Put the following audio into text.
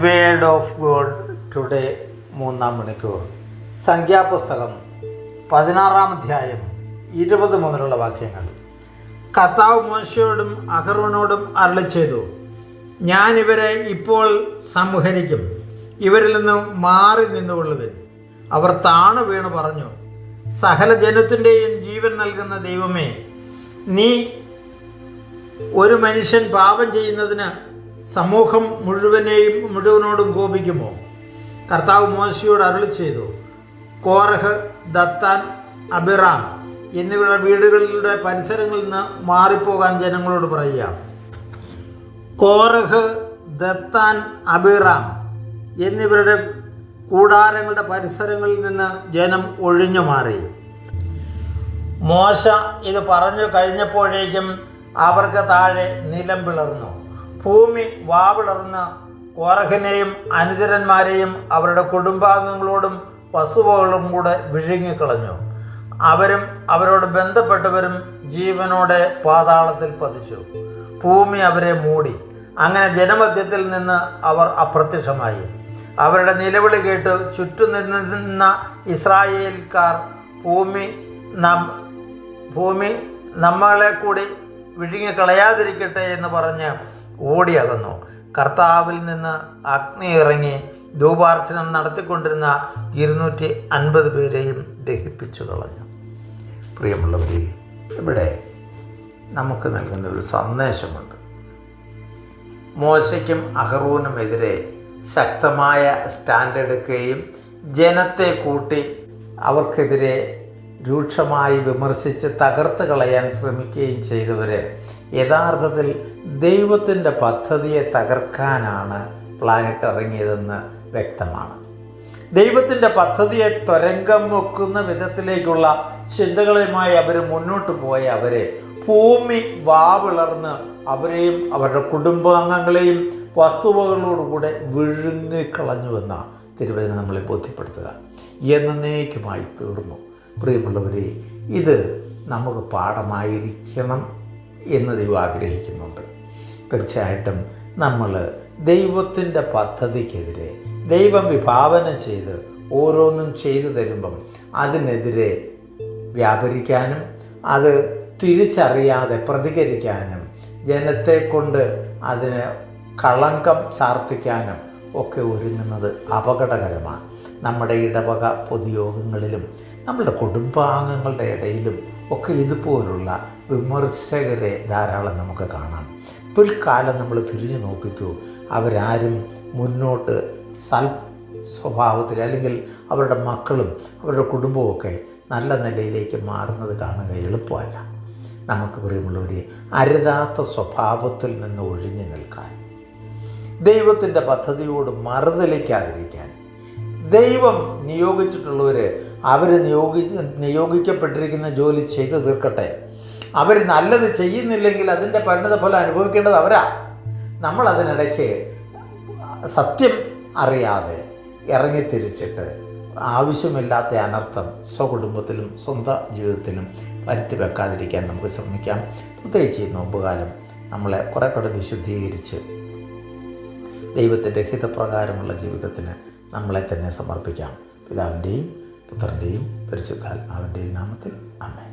Word of God today മൂന്നാം മണിക്കൂർ. സംഖ്യാപുസ്തകം പതിനാറാം അധ്യായം ഇരുപത് മുതലുള്ള വാക്യങ്ങൾ. കർത്താവ് മോശയോടും അഹറോനോടും അരളി ചെയ്തു ഞാൻ ഇവരെ ഇപ്പോൾ സംഹരിക്കും ഇവരിൽ നിന്ന് മാറി നിന്നുകൊള്ളുവിൻ. അവർ താണു വീണ് പറഞ്ഞു സകല ജനത്തിന്റെയും ജീവൻ നൽകുന്ന ദൈവമേ നീ ഒരു മനുഷ്യൻ പാപം ചെയ്യുന്നതിന് സമൂഹം മുഴുവനെയും മുഴുവനോടും കോപിക്കുമോ? കർത്താവ് മോശയോട് അരുളി ചെയ്തു കോറഹ് ദത്താൻ അബിറാം എന്നിവരുടെ വീടുകളുടെ പരിസരങ്ങളിൽ നിന്ന് മാറിപ്പോകാൻ ജനങ്ങളോട് പറയുക. കോറഹ് ദത്താൻ അബിറാം എന്നിവരുടെ കൂടാരങ്ങളുടെ പരിസരങ്ങളിൽ നിന്ന് ജനം ഒഴിഞ്ഞു മാറി. മോശ ഇത് പറഞ്ഞു കഴിഞ്ഞപ്പോഴേക്കും അവർക്ക് താഴെ നിലം പിളർന്നു. ഭൂമി വാവിളർന്ന് കോറഹനെയും അനുചരന്മാരെയും അവരുടെ കുടുംബാംഗങ്ങളോടും വസ്തുവകളും കൂടെ വിഴുങ്ങിക്കളഞ്ഞു. അവരും അവരോട് ബന്ധപ്പെട്ടവരും ജീവനോടെ പാതാളത്തിൽ പതിച്ചു. ഭൂമി അവരെ മൂടി. അങ്ങനെ ജനമധ്യത്തിൽ നിന്ന് അവർ അപ്രത്യക്ഷമായി. അവരുടെ നിലവിളി കേട്ട് ചുറ്റും നിന്ന ഇസ്രായേൽക്കാർ ഭൂമി നം ഭൂമി നമ്മളെ കൂടി വിഴുങ്ങിക്കളയാതിരിക്കട്ടെ എന്ന് പറഞ്ഞ് ഓടിയകന്നു. കർത്താവിൽ നിന്ന് അഗ്നി ഇറങ്ങി ധൂപാർച്ചനം നടത്തിക്കൊണ്ടിരുന്ന ഇരുന്നൂറ്റി അൻപത് പേരെയും ദഹിപ്പിച്ചു കളഞ്ഞു. പ്രിയമുള്ളവരെ ഇവിടെ നമുക്ക് നൽകുന്ന ഒരു സന്ദേശമുണ്ട്. മോശയ്ക്കും അഹറൂനുമെതിരെ ശക്തമായ സ്റ്റാൻഡ് എടുക്കുകയും ജനത്തെ കൂട്ടി അവർക്കെതിരെ രൂക്ഷമായി വിമർശിച്ച് തകർത്ത് കളയാൻ ശ്രമിക്കുകയും ചെയ്തവർ യഥാർത്ഥത്തിൽ ദൈവത്തിന്റെ പദ്ധതിയെ തകർക്കാനാണ് പ്ലാനറ്റ് ഇറങ്ങിയതെന്ന് വ്യക്തമാണ്. ദൈവത്തിന്റെ പദ്ധതിയെ തുരങ്കം വെക്കുന്ന വിധത്തിലേക്കുള്ള ചിന്തകളുമായി അവർ മുന്നോട്ട് പോയ അവരെ ഭൂമി വാവിളർന്ന് അവരെയും അവരുടെ കുടുംബാംഗങ്ങളെയും വസ്തുവകളോടുകൂടെ വിഴുങ്ങിക്കളഞ്ഞുവെന്ന തിരുവചന നമ്മളെ ബോധ്യപ്പെടുത്തുക. എന്നേക്കുമായി തീർന്നു. പ്രിയമുള്ളവരെ ഇത് നമുക്ക് പാഠമായിരിക്കണം. എന്ന് ദൈവം ആഗ്രഹിക്കുന്നുണ്ട്. തീർച്ചയായിട്ടും നമ്മൾ ദൈവത്തിന്റെ പദ്ധതിക്കെതിരെ ദൈവം വിഭാവനം ചെയ്ത് ഓരോന്നും ചെയ്തു തരുമ്പം അതിനെതിരെ വ്യാപരിക്കാനും അത് തിരിച്ചറിയാതെ പ്രതികരിക്കാനും ജനത്തെ കൊണ്ട് അതിന് കളങ്കം ചാർത്തിക്കാനും ഒക്കെ ഒരുങ്ങുന്നത് അപകടകരമാണ്. നമ്മുടെ ഇടവക പൊതുയോഗങ്ങളിലും നമ്മുടെ കുടുംബാംഗങ്ങളുടെ ഇടയിലും ഒക്കെ ഇതുപോലുള്ള വിമർശകരെ ധാരാളം നമുക്ക് കാണാം. പിൽക്കാലം നമ്മൾ തിരിഞ്ഞു നോക്കിക്കൂ അവരാരും മുന്നോട്ട് സൽ സ്വഭാവത്തിൽ അല്ലെങ്കിൽ അവരുടെ മക്കളും അവരുടെ കുടുംബവുമൊക്കെ നല്ല നിലയിലേക്ക് മാറുന്നത് കാണുക എളുപ്പമല്ല. നമുക്ക് പ്രിയമുള്ളവരെ അരുതാത്ത സ്വഭാവത്തിൽ നിന്ന് ഒഴിഞ്ഞു നിൽക്കാൻ ദൈവത്തിന്റെ പദ്ധതിയോട് മറുതലിക്കാതിരിക്കാൻ ദൈവം നിയോഗിച്ചിട്ടുള്ളവർ അവർ നിയോഗി നിയോഗിക്കപ്പെട്ടിരിക്കുന്ന ജോലി ചെയ്തു തീർക്കട്ടെ. അവർ നല്ലത് ചെയ്യുന്നില്ലെങ്കിൽ അതിന്റെ പരിണത ഫലം അനുഭവിക്കേണ്ടത് അവരാ. നമ്മൾ അതിനിടയ്ക്ക് സത്യം അറിയാതെ ഇറങ്ങിത്തിരിച്ചിട്ട് ആവശ്യമില്ലാത്ത അനർത്ഥം സ്വകുടുംബത്തിലും സ്വന്തം ജീവിതത്തിലും വരുത്തി വെക്കാതിരിക്കാൻ നമുക്ക് ശ്രമിക്കാം. പ്രത്യേകിച്ച് നോമ്പുകാലം നമ്മളെ കുറേ കൂടെ വിശുദ്ധീകരിച്ച് ദൈവത്തിന്റെ ഹിതപ്രകാരമുള്ള ജീവിതത്തിന് നമ്മളെ തന്നെ സമർപ്പിക്കാം. പിതാവിന്റെയും പുത്രന്റെയും പരിശുദ്ധാത്മാവിന്റെയും നാമത്തിൽ. അമ്മേ